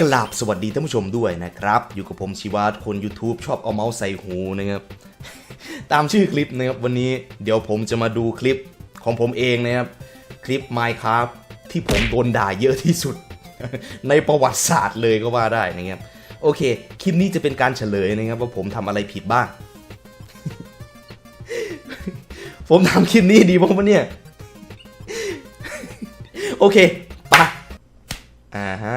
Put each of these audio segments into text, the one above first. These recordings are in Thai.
กราบสวัสดีท่านผู้ชมด้วยนะครับ อยู่กับผมชีวาคน YouTube ชอบเอาเมาส์ใส่หูนะครับ ตามชื่อคลิปนะครับ วันนี้เดี๋ยวผมจะมาดูคลิปของผมเองนะครับ คลิป Minecraft ที่ผมโดนด่าเยอะที่สุด ในประวัติศาสตร์เลยก็ว่าได้นะครับ โอเค คลิปนี้จะเป็นการเฉลยนะครับ ว่าผมทำอะไรผิดบ้าง ผมทำคลิปนี้ดีบ้างปะเนี่ย โอเค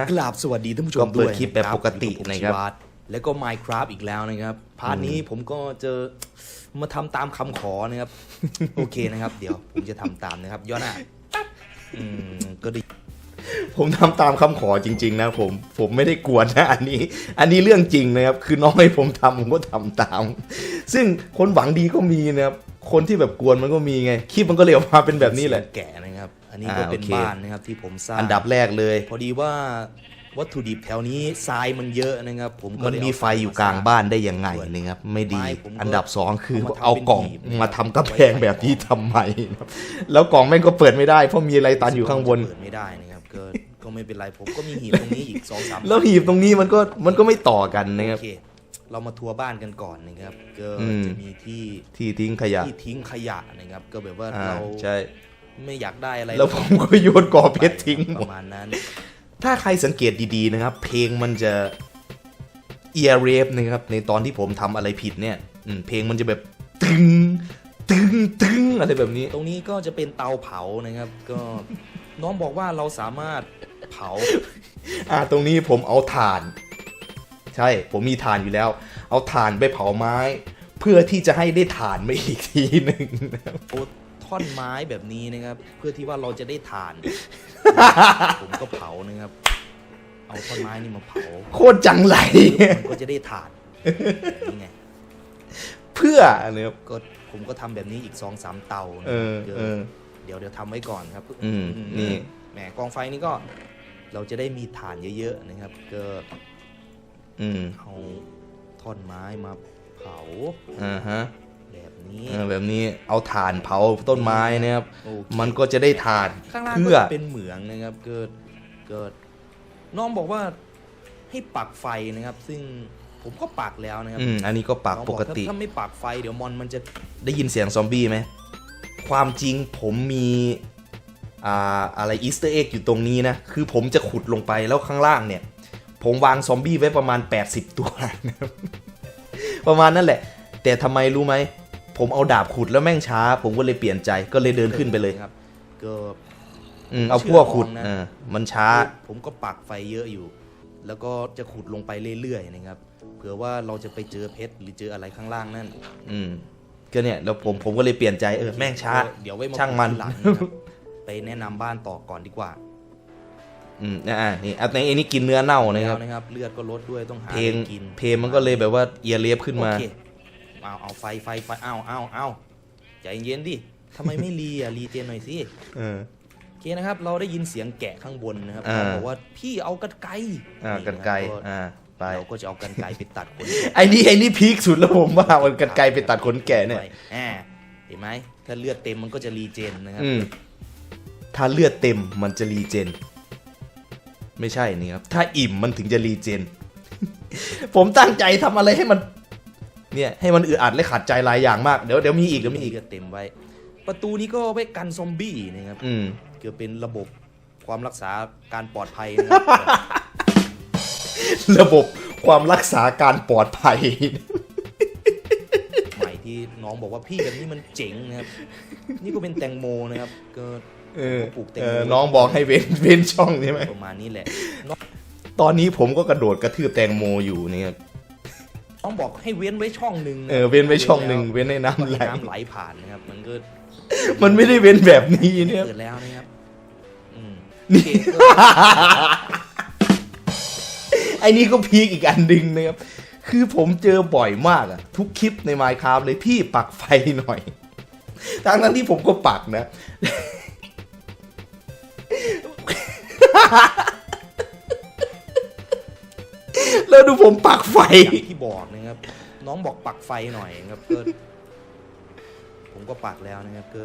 กราบสวัสดีท่านผู้ชก็มเปิด้ดวยคลิปแบบปกติอยู่ผมนะครับชีวัตแล้วก็ Minecraft อีกแล้วนะครับ พาร์ทนี้ผมก็เจอมาทำตามคำขอนะครับ โอเคนะครับ เดี๋ยวผมจะทำตามนะครับย้อนอะอืมก็ดี ผมทำตามคำขอจริง ๆ นะผม ผมไม่ได้กวนนะอันนี้ อันนี้เรื่องจริงนะครับ คือน้องให้ผมทำผมก็ทำตาม ซึ่งคนหวังดีก็มีนะครับ คนที่แบบกวนมันก็มีไง คลิปมันก็เลยออกมาเป็นแบบนี้แหละ แก่นะครับ อันนี้ก็อ่าเป็นโอเคบ้านนะครับที่ผมสร้างอันดับแรกเลย พอดีว่าวัตถุดิบแถวนี้ทรายมันเยอะนะครับ ผมก็มันเลยมีเาไฟอยู่กลางบ้านได้ยังไงนะครับไม่ดีไม้ผมก็อันดับสองคือเอามาทำเอากล่องเป็นหีบนะครับมาทำกระแพงแบบนี้ทำไมนะครับแล้วกล่องแม่งก็เปิดไม่ได้เพราะมีอะไรตันอยู่ข้างบนเปิดไม่ได้นะครับก็ก็ไม่เป็นไรผมก็มีหีบตรงนี้อีกสองสามแล้วหีบตรงนี้มันก็มันก็ไม่ต่อกันนะครับโอเคเรามาทัวร์บ้านกันก่อนนะครับก็อืมจะมีที่ที่ทิ้งขยะที่ทิ้งขยะนะครับ ก็แบบว่าอ่าเราใช่ ไม่อยากได้อะไรแล้วผมก็โยนกรอบเพชรทิ้งหมปดระมาณนั้น ถ้าใครสังเกตดีๆนะครับ เพลงมันจะเอียเรฟนะครับในตอนที่ผมทำอะไรผิดเนี่ยอืมเพลงมันจะแบบตึงตึงตึงอะไรแบบนี้ ตรงนี้ก็จะเป็นเตาเผานะครับ ก็น้องบอกว่าเราสามารถเผา อ่าตรงนี้ผมเอาถ่าน ใช่ ผมมีถ่านอยู่แล้ว เอาถ่านไปเผาไม้ เพื่อที่จะให้ได้ถ่านมาอีกทีหนึ่งนะครับ ท่อนไม้แบบนี้นะครับ เพื่อที่ว่าเราจะได้ถ่าน ผมก็เผานะครับ เอาท่อนไม้นี่มาเผาโคตรจังไรมันก็จะได้ถ่านนี่ไงเพื่อนะครับก็ผมก็ทำแบบนี้อีกสองสามเตานะเอครับอเออ เดี๋ยวเดี๋ยวทำไว้ก่อนครับอืมนี่ แหมกองไฟนี่ก็ เราจะได้มีถ่านเยอะๆนะครับ ก็อืมเอาท่อนไม้มาเผา อ่าฮะแบบ นี้เออแบบนี้เอาถ่านเผาต้นไม้นะครับโอเคมันก็จะได้ถ่านข้างล่างเพื่ก็อจะเป็นเหมืองนะครับ เกิดเกิด น้องบอกว่าให้ปักไฟนะครับ ซึ่งผมก็ปักแล้วนะครับอืมอันนี้ก็ปากน้องปบอกกติถ้าถ้าไม่ปักไฟเดี๋ยวมอนมันจะได้ยินเสียงซอมบี้ไหมความจริงผมมีอ่าอะไรอีสเตอร์เอ็กอยู่ตรงนี้นะ คือผมจะขุดลงไปแล้วข้างล่างเนี่ย ผมวางซอมบี้ไว้ประมาณ 80 ตัวนะครับประมาณนั่นแหละ แต่ทำไมรู้ไหม ผมเอาดาบขุดแล้วแม่งช้า ผมก็เลยเปลี่ยนใจก็เลยเดินขึ้นไปเลยครับ ก็อืมเอาพวกขุดเชื่อมองนะเออมันช้า ผมก็ปักไฟเยอะอยู่ แล้วก็จะขุดลงไปเรื่อยๆนะครับ เผื่อว่าเราจะไปเจอเพชรหรือเจออะไรข้างล่างนั่นอืมก็เนี่ยแล้วผมผมก็เลยเปลี่ยนใจเออแม่งช้า เดี๋ยวไว้มาช่างมันคุยทีหลังนะครับไปแนะนำบ้านต่อก่อนดีกว่าอืมอ่านี่อันนี้อันนี้กินเนื้อเน่านะคแล้รับวนะครับ เลือดก็ลดด้วยต้องหาเพลงอะไรกินเพลงมันก็เลยแบบว่าเอียเรียบขึ้นมา โอเค เอาเอาไฟไฟไฟเอาเอาเอาใจเย็นดิทำไมไม่รีอะรีเจนหน่อยสิเออโอเคนะครับ เราได้ยินเสียงแกะข้างบนนะครับอ่า เขาบอกว่าพี่เอากันไกรอ่านี่กันไกลนะครับอ่าไปเราก็จะเอากันไกรไปตัดขนไอ้นี่ไอ้นี่พีคสุดแล้วผมว่ามันกันไกลไปตัดขนแก่เนี่ยไปอ่าเห็นไหมถ้าเลือดเต็มมันก็จะรีเจนนะครับอืมถ้าเลือดเต็มมันจะรีเจน ไม่ใช่นี่ครับ ถ้าอิ่มมันถึงจะรีเจน ผมตั้งใจทำอะไรให้มัน เนี่ยให้มันอึดอัดและขัดใจหลายอย่างมาก เดี๋ยวเดี๋ยวมีอีกเดี๋ยวมีอีกเลือดเต็มไว้ ประตูนี้ก็ไว้กันซอมบี้นะครับอืมเกือเป็นระบบความรักษาการปลอดภัยนะครับ ระบบความรักษาการปลอดภัย ใหม่ที่น้องบอกว่าพี่แบบนี้มันเจ๋งนะครับ นี่ก็เป็นแตงโมนะครับก็เออปลูกแตงเอโมอน้องบอกให้เว้นเว้นช่องใช่ไหมประมาณนี้แหละ ตอนนี้ผมก็กระโดดกระทืบแตงโมอยู่เนี่ย น้องบอกให้เว้นไว้ช่องหนึ่งะเออเว้นไว้ช่องหนึ่งเว้นให้น้ำไหลให้น้ำไหลผ่านนะครับมันก็มันไม่ได้เว้นแบบนี้เนี่ยเกิดแล้วนะครับอืมนี่โอเคก็ไอ้นี่ก็พีคอีกอันดึงนะครับ คือผมเจอบ่อยมากอะทุกคลิปใน Minecraft เลยพี่ปักไฟหน่อยทั้งนั้นที่ผมก็ปักนะ แล้วดูผมปักไฟ อย่างที่บอกนะครับ น้องบอกปักไฟหน่อยนะครับก็ผมก็ปักแล้วนะครับก็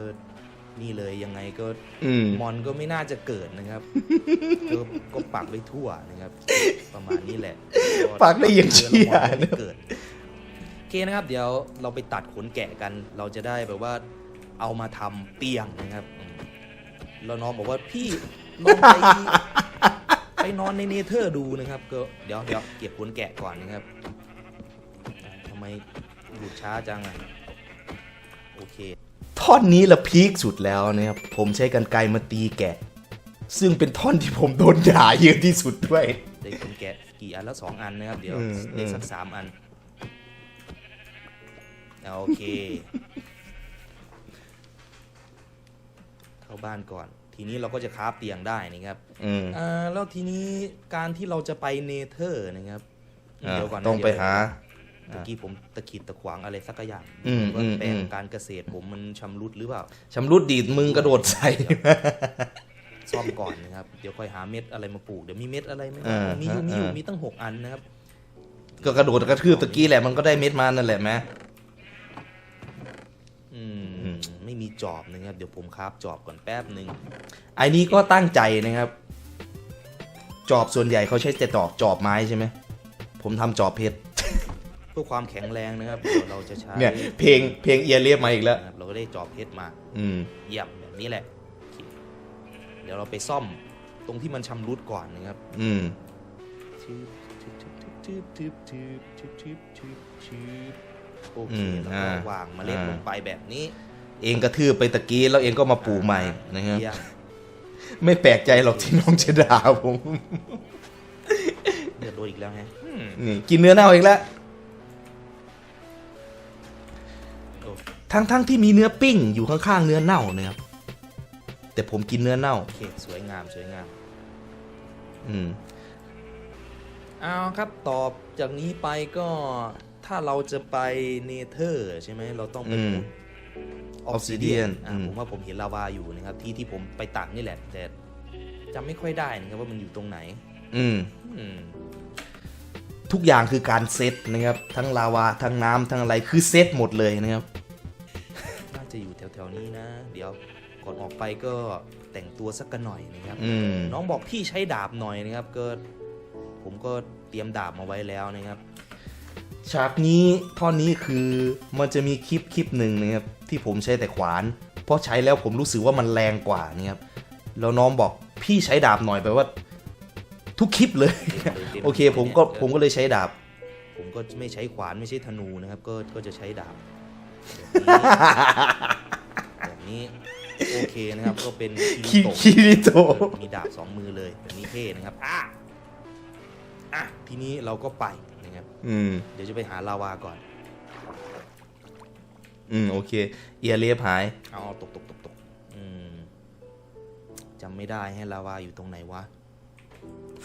นี่เลยยังไงก็อืม มอนก็ไม่น่าจะเกิดนะครับก็ก็ปักไว้ทั่วนะครับ ประมาณนี้แหละปักได้อย่างเชี่ย มอนก็ไม่เกิดโอเคนะครับ เดี๋ยวเราไปตัดขนแกะกัน เราจะได้แบบว่าเอามาทำเตียงนะครับอืมแล้วน้องบอกว่าพี่ลองไปไป นอนในเนเธอร์ดูนะครับก็เดี๋ยวเดี๋ยวเก็บขนแกะก่อนนะครับอ่าทำไมหลุดช้าจังอะโอเคท่อนนี้ละพีคสุดแล้วนะครับผมใช้กันไกรมาตีแกะ ซึ่งเป็นท่อนที่ผมโดนด่าเยอะที่สุดด้วยได้ขนแกะกี่อันแล้วสองอันนะครับ เดี๋ยวอืมได้สัอืกมสามอันเอาโอเค เข้าบ้านก่อน ทีนี้เราก็จะคราฟเตียงได้นะครับอืมอ่าแล้วทีนี้การที่เราจะไปเนเธอร์นะครับอ่าเดี๋ยวก่อนนะต้องไปเดี๋ยวหา เมื่อกี้ผมตะขิดตะขวางอะไรสักอย่างอืมว่าอืมแปลงอืม การเกษตรผมมันชำรุดหรือเปล่า ชำรุดดีดมึงกระโดดใส่ ซ่อมก่อนนะครับ เดี๋ยวค่อยหาเม็ดอะไรมาปลูก เดี๋ยวมีเม็ดอะไรไหมอ่ามีมีอยู่มีอยู่อ่ามี มีตั้งหกอันนะครับ ก็กระโดดกระทืบตะกี้แหละมันก็ได้เม็ดมานั่นแหละแม มีจอบนะครับ เดี๋ยวผมคราบจอบก่อนแป๊บหนึ่งไอ้นี้ก็ตั้งใจนะครับ จอบส่วนใหญ่เขาใช้แต่จอกจอบไม้ใช่ไหมผมทำจอบเพชรเพื่อความแข็งแรงนะครับเราจะใช้เนี่ยเพลงเพลงเอียเรียบมาอีกแล้วเราก็ได้จอบเพชรมา อืมเยี่ยมแบบนี้แหละเดี๋ยวเราไปซ่อมตรงที่มันชำรุดก่อนนะครับ อืมโอเคแล้วก็วางมาเล็ดลงไปแบบนี้ เองกระทืบไปตะกี้แล้วเองก็มาปลูกใหม่นะครับเยี่ยมไม่แปลกใจหรอกที่น้องจะด่าผมเดือดโดนอีกแล้วฮะอืมนี่กินเนื้อเน่าอีกแล้วโอ้ทั้งทั้งที่มีเนื้อปิ้งอยู่ข้างๆเนื้อเน่านะครับแต่ผมกินเนื้อเน่าโอเคสวยงามสวยงาม อืมเอาครับตอบจากนี้ไปก็ถ้าเราจะไปเนเธอร์ใช่ไหมเราต้องไปอืม ออฟซิเดียน Obsidian อืม ผมว่าผมเห็นลาวาอยู่นะครับ ที่ที่ผมไปตักนี่แหละ แต่จำไม่ค่อยได้นะครับว่ามันอยู่ตรงไหน อืม อืม ทุกอย่างคือการเซตนะครับ ทั้งลาวา ทั้งน้ำทั้งอะไรคือเซตหมดเลยนะครับ น่าจะอยู่แถวๆนี้นะ เดี๋ยวก่อนออกไปก็แต่งตัวสักกันหน่อยนะครับ อืม น้องบอกพี่ใช้ดาบหน่อยนะครับ ก็ผมก็เตรียมดาบมาไว้แล้วนะครับ ฉากนี้ท่อนนี้คือมันจะมีคลิปคลิปหนึ่งนะครับที่ผมใช้แต่ขวาน เพราะใช้แล้วผมรู้สึกว่ามันแรงกว่านะครับแล้วน้องบอกพี่ใช้ดาบหน่อยแปลว่า ทุกคลิปเลย โอเคผมก็ผมก็เลยใช้ดาบ ผมก็ไม่ใช้ขวานไม่ใช่ธนูนะครับ ก็ก็จะใช้ดาบแบบนี้แบบนี้โอเคนะครับ ก็เป็นคิโตะคิริโตะเออมีดาบสองมือเลยแบบนี้เท่นะครับอะอะทีนี้เราก็ไปนะ ครับ อืม เดี๋ยวจะไปหาลาวาก่อน อืม โอเค เอียเรียบหาย เอาตกตกตกตกอืมจำไม่ได้ให้ลาวาอยู่ตรงไหนวะ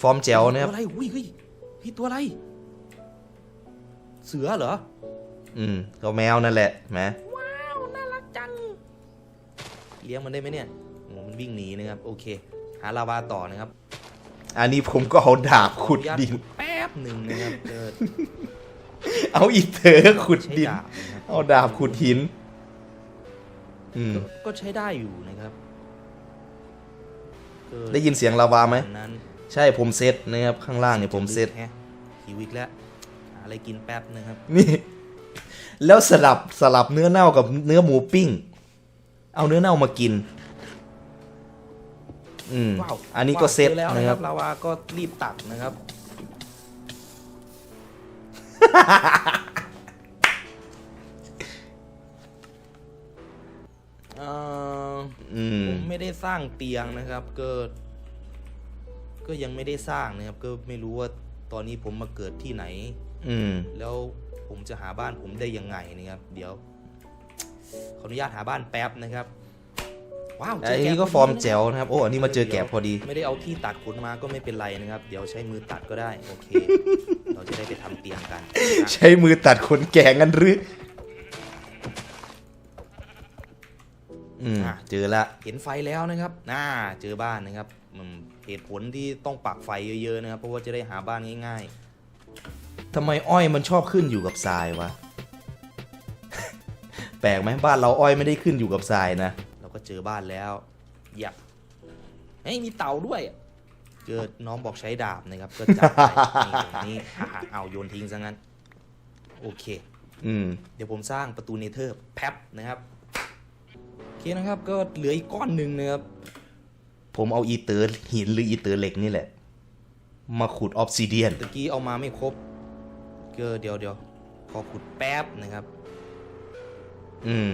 ฟอร์มแจ๋วนะครับ ตัวอะไรอุ้ยเฮ้ยเฮ้ยตัวอะไร เสือเหรอ อืม ก็แมวนั่นแหละแหมว้าว น่ารักจัง เลี้ยงมันได้ไหมเนี่ยโอ้มันวิ่งหนีนะครับ โอเค หาลาวาต่อนะครับ อันนี้ผมก็เอาดาบขุดขออนุญาตดิน แป๊ บหนึ่งนะครับเออเอาอีเถอขุดใช้ดิน ดาบนะครับเอาดาบขุดหิน อืม ก็ก็ใช้ได้อยู่นะครับก็ได้ยินเสียงลาวาไหมอันนั้นใช่ผมเซตนะครับ ข้างล่างเนี่ยผมเซตแฮะหิวอีกแล้วหาอะไรกินแป๊บนะครับ นี่ แล้วสลับสลับเนื้อเน่ากับเนื้อหมูปิ้ง เอาเนื้อเน่ามากิน อืมว้าวอันนี้ก็ว้าวเซตจอแล้วนะนะคครัรับบลาวาก็รีบตักนะครับ เอ่ออืมผมไม่ได้สร้างเตียงนะครับ ก็ ก็ยังไม่ได้สร้างนะครับ ก็ไม่รู้ว่าตอนนี้ผมมาเกิดที่ไหน อืม แล้วผมจะหาบ้านผมได้ยังไงนะครับ เดี๋ยว ขออนุญาตหาบ้านแป๊บนะครับ ว้าวเจอันแะนี้ก็พดีฟอร์มนะแจ๋วนะครับ โอ้ อันนี้มาเจอแกะพอดี ไม่ได้เอาที่ตัดขนมาก็ไม่เป็นไรนะครับ เดี๋ยวใช้มือตัดก็ได้ โอเค เราจะได้ไปทำเตียงกันนะใช้มือตัดขนแกะงั้นหรือ อืมเจอละ เห็นไฟแล้วนะครับ น่า เจอบ้านนะครับอืมเหตุผลที่ต้องปักไฟเยอะๆนะครับ เพราะว่าจะได้หาบ้านง่ายทำไมอ้อยมันชอบขึ้นอยู่กับทรายวะ แปลกไหมบ้านเราอ้อยไม่ได้ขึ้นอยู่กับทรายนะๆ เราก็เจอบ้านแล้วอยากเฮ้ยมีเต่าด้วย เจอน้องบอกใช้ดาบนะครับ ก็จัดไปนี่ตรงนี้อะเอาโยนทิ้งซะงั้น โอเค อืม เดี๋ยวผมสร้างประตูเนเธอร์แป๊บนะครับ โอเคนะครับ ก็เหลืออีกก้อนหนึ่งนะครับ ผมเอาอีเตอร์หินหรืออีเตอร์เหล็กนี่แหละ มาขุดออฟซิเดียนตะกี้เอามาไม่ครบเกอเดี๋ยวเดี๋ยวขอขุดแป๊บนะครับ อืม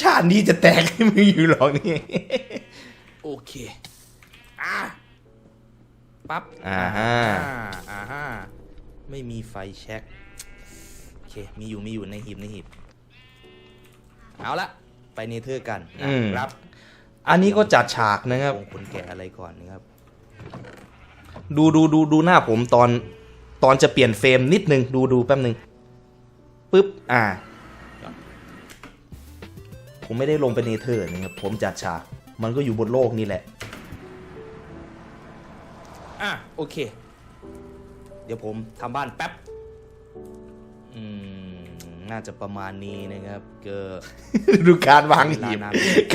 ชาตินี้จะแตกให้มึงอยู่หรอกนี่ โอเค อะปั๊บอ่าฮะ อ่าฮะไม่มีไฟแช็กโอเค มีอยู่มีอยู่ในหีบในหีบ เอาละไปเนเธอร์กันนะครับ อันนี้ก็จัดฉากนะครับคงคนแกะอะไรก่อนนะครับ ดูดูดูดูหน้าผมตอน ตอนจะเปลี่ยนเฟรมนิดนึง ดูดูแป๊บนึงปึ๊บ อ่า ผมไม่ได้ลงไปเนเธอร์นะครับผมจัดฉากมันก็อยู่บนโลกนี่แหละ อะโอเค เดี๋ยวผมทำบ้านแป๊บ อืม น่าจะประมาณนี้นะครับเกอดูการวางหีบ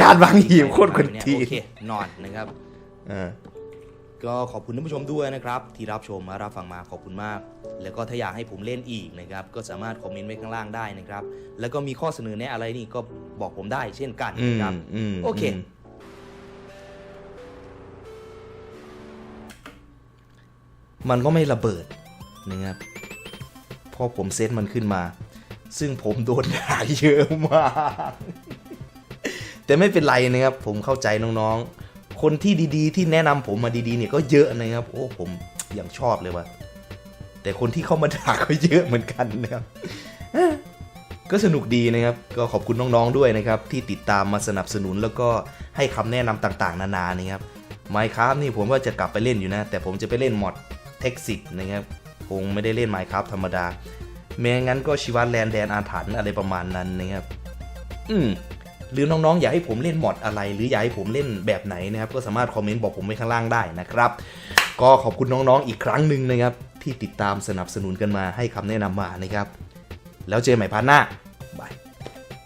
การวางหีบโคตรคนเนี่ยทีโอเคนอนนะครับอ่าก็ขอบคุณท่านผู้ชมด้วยนะครับ ที่รับชมมารับฟังมาขอบคุณมาก แล้วก็ถ้าอยากให้ผมเล่นอีกนะครับ ก็สามารถคอมเมนต์ไว้ข้างล่างได้นะครับ แล้วก็มีข้อเสนอแนะอะไรนี่ก็ บอกผมได้เช่นกันอืมนะครับอืมโอเคมมันก็ไม่ระเบิดนะครับพอผมเซตมันขึ้นมา ซึ่งผมโดนด่าเยอะมากแต่ไม่เป็นไรนะครับ ผมเข้าใจน้องๆ คนที่ดีๆ ที่แนะนำผมมาดีๆเนี่ยก็เยอะนะครับ โอ้ผมอย่างชอบเลยว่ะแต่คนที่เข้ามาด่าก็เยอะเหมือนกันนะครับ ก็สนุกดีนะครับ ก็ขอบคุณน้องๆด้วยนะครับ ที่ติดตามมาสนับสนุนแล้วก็ให้คำแนะนำต่างๆ นานานะครับไมค์ครับนี่ผมว่าจะกลับไปเล่นอยู่นะ แต่ผมจะไปเล่นมอดเท็กซิตนะครับ คงไม่ได้เล่นไมค์ครับธรรมดาแม้งั้นก็ชีวัตแลนแดนอาถรรพ์อะไรประมาณนั้นนะครับ อืมหรือน้องๆ อยากให้ผมเล่นมอดอะไร หรืออยากให้ผมเล่นแบบไหนนะครับ ก็สามารถคอมเมนต์บอกผมไว้ข้างล่างได้นะครับ ก็ขอบคุณน้องๆ อีกครั้งหนึ่งนะครับ ที่ติดตามสนับสนุนกันมาให้คำแนะนำมานะครับ แล้วเจอกันใหม่พาร์ทหน้าบาย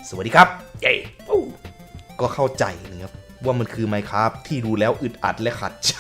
สวัสดีครับเย้อู้ก็เข้าใจนะครับว่ามันคือไมครับที่ดูแล้วอึดอัดและขัดใจ